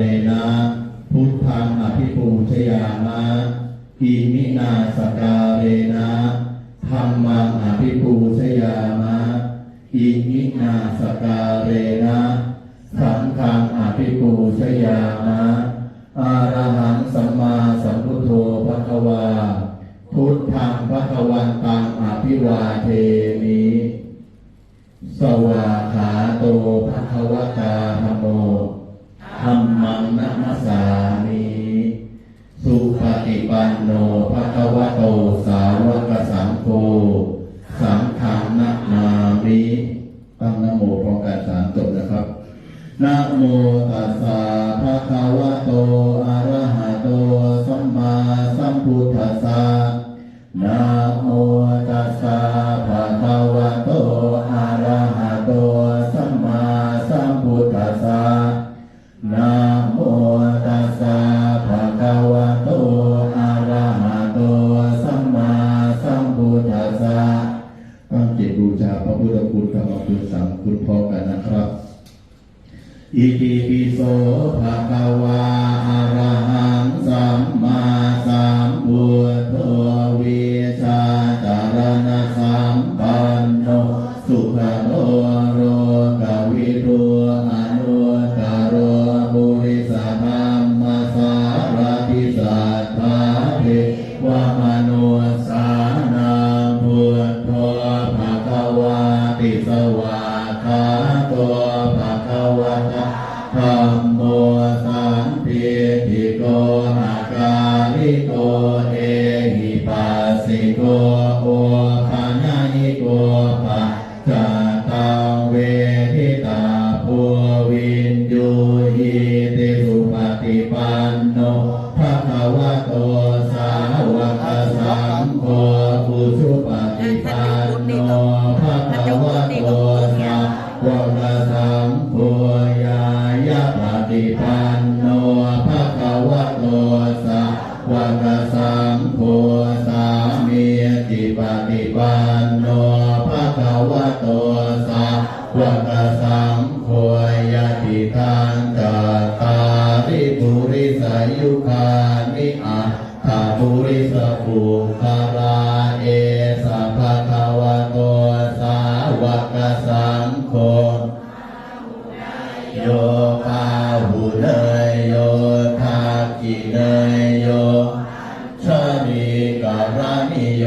เนะพุทธังอภิปูชยามะอิมินาสกาเรนะธรรมังอภิปูชยามะอิมินาสกาเรนะสังฆังอภิปูชยามะอาระหังสัมมาสัมพุทโธภควา พุทธังภควันตังอภิวาเทมิ สวาขาโตภะคะวะตา นโนภะคะวะโตสาวกสังโฆสังฆานามามิตั้งนโมพร้อมกันสามจบนะครับนะโมตัสสะภะคะวะโตอะ พุทธคุณธรรมคุณสังคุณพอกันนะครับ อิติปิโสภะคะวาอะระหังสัมมาสัมพุทโธวิชาจารณะสัมปันโนสุขโต โตภะคะวะตะธัมโมสั ปันโนภะคะวะโตสาวกะสังโฆยติทานตาตาริปุริสายุคานิอาตถาปุริสภูคาราเอสัพพะคะวะโตสาวกะสังโฆโยภาหุเนยโยทากิเนยโยชะมีการณิโย